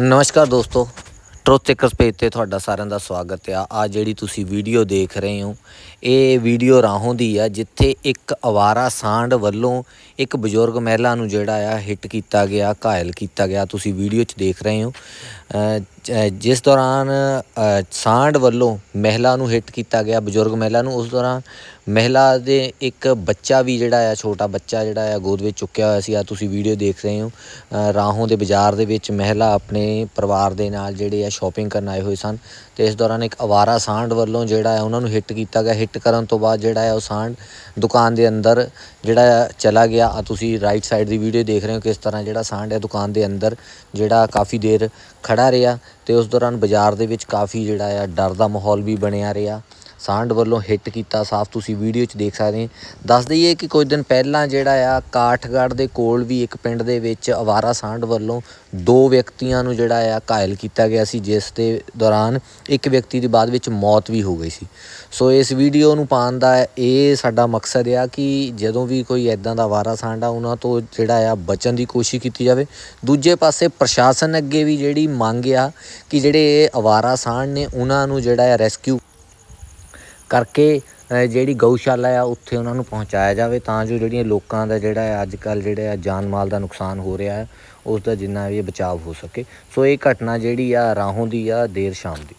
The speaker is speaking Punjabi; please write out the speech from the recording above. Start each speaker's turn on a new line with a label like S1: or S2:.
S1: ਨਮਸਕਾਰ ਦੋਸਤੋ ਟਰੁੱਥ ਚੈਕਰਸ ਪੇਜ ਤੇ ਤੁਹਾਡਾ ਸਾਰਿਆਂ ਦਾ ਸਵਾਗਤ ਹੈ ਆ ਜਿਹੜੀ ਤੁਸੀਂ ਵੀਡੀਓ ਦੇਖ ਰਹੇ ਹੋ, ਇਹ ਵੀਡੀਓ ਰਾਹੋਂ ਦੀ ਆ, ਜਿੱਥੇ ਇੱਕ ਅਵਾਰਾ ਸਾਂਡ ਵੱਲੋਂ ਇੱਕ ਬਜ਼ੁਰਗ ਮਹਿਲਾ ਨੂੰ ਜਿਹੜਾ ਆ, ਹਿੱਟ ਕੀਤਾ ਗਿਆ, ਘਾਇਲ ਕੀਤਾ ਗਿਆ। ਤੁਸੀਂ ਵੀਡੀਓ 'ਚ ਦੇਖ ਰਹੇ ਹੋ। ਜਿਸ ਦੌਰਾਨ ਸਾਂਢ ਵੱਲੋਂ ਮਹਿਲਾ ਨੂੰ ਹਿੱਟ ਕੀਤਾ ਗਿਆ, ਬਜ਼ੁਰਗ ਮਹਿਲਾ ਨੂੰ, ਉਸ ਦੌਰਾਨ ਮਹਿਲਾ ਦੇ ਇੱਕ ਬੱਚਾ ਵੀ ਜਿਹੜਾ ਆ, ਛੋਟਾ ਬੱਚਾ ਜਿਹੜਾ ਆ, ਗੋਦ ਵਿੱਚ ਚੁੱਕਿਆ ਹੋਇਆ ਸੀ। ਆ ਤੁਸੀਂ ਵੀਡੀਓ ਦੇਖ ਰਹੇ ਹੋ। ਰਾਹੋਂ ਦੇ ਬਾਜ਼ਾਰ ਦੇ ਵਿੱਚ ਮਹਿਲਾ ਆਪਣੇ ਪਰਿਵਾਰ ਦੇ ਨਾਲ ਜਿਹੜੇ ਆ ਸ਼ਾਪਿੰਗ ਕਰਨ ਆਏ ਹੋਏ ਸਨ ਤੇ ਇਸ ਦੌਰਾਨ ਇੱਕ ਅਵਾਰਾ ਸਾਂਢ ਵੱਲੋਂ ਜਿਹੜਾ ਆ, ਉਹਨਾਂ ਨੂੰ ਹਿੱਟ ਕੀਤਾ ਗਿਆ। ਹਿੱਟ ਕਰਨ ਤੋਂ ਬਾਅਦ ਜਿਹੜਾ ਆ, ਉਹ ਸਾਂਢ ਦੁਕਾਨ ਦੇ ਅੰਦਰ ਜਿਹੜਾ ਆ, ਚਲਾ ਗਿਆ। ਆ ਤੁਸੀਂ ਰਾਈਟ ਸਾਈਡ ਦੀ ਵੀਡੀਓ ਦੇਖ ਰਹੇ ਹੋ ਕਿਸ ਤਰ੍ਹਾਂ ਜਿਹੜਾ ਸਾਂਡ ਹੈ, ਦੁਕਾਨ ਦੇ ਅੰਦਰ ਜਿਹੜਾ ਕਾਫੀ ਦੇਰ ਖੜਾ ਰਿਹਾ। ਤੇ ਉਸ ਦੌਰਾਨ ਬਾਜ਼ਾਰ ਦੇ ਵਿੱਚ ਕਾਫੀ ਜਿਹੜਾ ਆ ਡਰ ਦਾ ਮਾਹੌਲ ਵੀ ਬਣਿਆ ਰਿਹਾ। ਸਾਂਡ ਵੱਲੋਂ ਹਿੱਟ ਕੀਤਾ, ਸਾਫ਼ ਤੁਸੀਂ ਵੀਡੀਓ 'ਚ ਦੇਖ ਸਕਦੇ ਦੱਸ ਦਈਏ ਕਿ ਕੁਝ ਦਿਨ ਪਹਿਲਾਂ ਜਿਹੜਾ ਆ, ਕਾਠਗੜ੍ਹ ਦੇ ਕੋਲ ਵੀ ਇੱਕ ਪਿੰਡ ਦੇ ਵਿੱਚ ਅਵਾਰਾ ਸਾਂਡ ਵੱਲੋਂ ਦੋ ਵਿਅਕਤੀਆਂ ਨੂੰ ਜਿਹੜਾ ਆ, ਘਾਇਲ ਕੀਤਾ ਗਿਆ ਸੀ, ਜਿਸ ਦੇ ਦੌਰਾਨ ਇੱਕ ਵਿਅਕਤੀ ਦੀ ਬਾਅਦ ਵਿੱਚ ਮੌਤ ਵੀ ਹੋ ਗਈ ਸੀ। ਸੋ ਇਸ ਵੀਡੀਓ ਨੂੰ ਪਾਉਣ ਦਾ ਇਹ ਸਾਡਾ ਮਕਸਦ ਆ ਕਿ ਜਦੋਂ ਵੀ ਕੋਈ ਐਦਾਂ ਦਾ ਅਵਾਰਾ ਸਾਂਡ ਆ, ਉਹਨਾਂ ਤੋਂ ਜਿਹੜਾ ਆ, ਬਚਣ ਦੀ ਕੋਸ਼ਿਸ਼ ਕੀਤੀ ਜਾਵੇ। ਦੂਜੇ ਪਾਸੇ ਪ੍ਰਸ਼ਾਸਨ ਅੱਗੇ ਵੀ ਜਿਹੜੀ ਮੰਗ ਆ ਕਿ ਜਿਹੜੇ ਅਵਾਰਾ ਸਾਂਡ ਨੇ, ਉਹਨਾਂ ਨੂੰ ਜਿਹੜਾ ਆ, ਰੈਸਕਿਊ ਕਰਕੇ ਜਿਹੜੀ ਗਊਸ਼ਾਲਾ ਆ, ਉੱਥੇ ਉਹਨਾਂ ਨੂੰ ਪਹੁੰਚਾਇਆ ਜਾਵੇ ਤਾਂ ਜੋ ਜਿਹੜੀਆਂ ਲੋਕਾਂ ਦਾ ਜਿਹੜਾ ਹੈ ਅੱਜ ਕੱਲ੍ਹ ਜਿਹੜਾ ਆ, ਜਾਨ ਮਾਲ ਦਾ ਨੁਕਸਾਨ ਹੋ ਰਿਹਾ ਉਸ ਦਾ ਜਿੰਨਾ ਵੀ ਬਚਾਅ ਹੋ ਸਕੇ। ਸੋ ਇਹ ਘਟਨਾ ਜਿਹੜੀ ਆ, ਰਾਹੋਂ ਦੀ ਆ, ਦੇਰ ਸ਼ਾਮ ਦੀ।